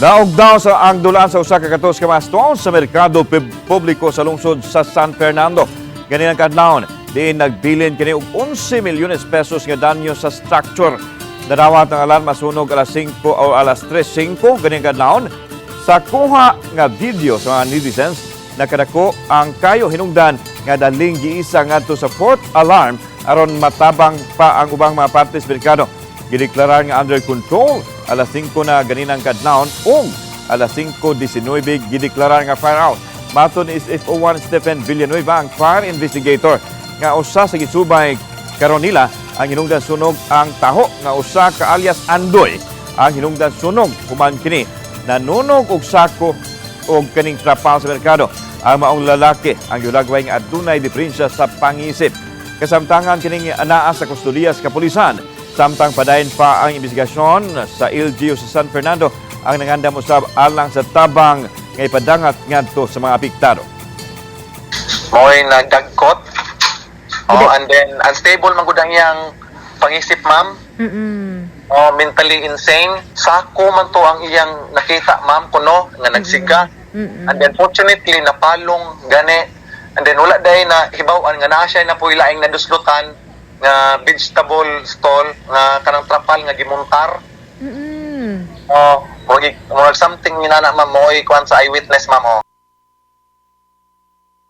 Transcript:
Naog daw sa ang dulaan sa usa ka katos ka mastuon sa merkado pub- publiko sa lungsod sa San Fernando. Ganin ang kadlawon, diin nagbilin kini og 11 milyones pesos nga danyo sa structure. Nadawat ang alarma sunog alas 5 o alas 3.05 ganin kadlawon. Sa kuha nga video sa mga netizens, nakadako ang kayo hinungdan nga daling giisa ngadto sa fourth alarm aron matabang pa ang ubang mga partes merkado. Gideklarar nga under control alas 5 na ganinang kadlawon ug alas 5.19 gideklarar nga fire out. Maton is FO1 Stephen Villanueva ang fire investigator. Nga usa sa gitsubay karon nila ang hinungdan sunog ang taho nga usa ka alias Andoy ang hinungdan sunog human kini. Nanunog og sako og kaning trapal sa merkado. Ang maong lalaki ang yulagway nga adunay diferensya sa pangisip. Kasamtangan kining anaa sa kustudiya sa kapulisan samtang padayon pa ang investigasyon sa LGU sa San Fernando ang nangandam usab alang sa tabang nga ipadangat ngadto sa mga apektado Mo'y nagdagkot. Oh, and then unstable man gud ang iyang pangisip, ma'am. Mm-mm. Oh, mentally insane. Sako man to ang iyang nakita, ma'am, kuno nga nagsiga. Mm-mm. And then fortunately napalong gani. And then wala day na hibaw-an nga naa siya na po ilaing naduslutan nga vegetable stall nga kanang trapal nga gimuntar. Mm-mm. Oh, murag murag something minana ma'am mo'y kuan sa eyewitness ma'am oh.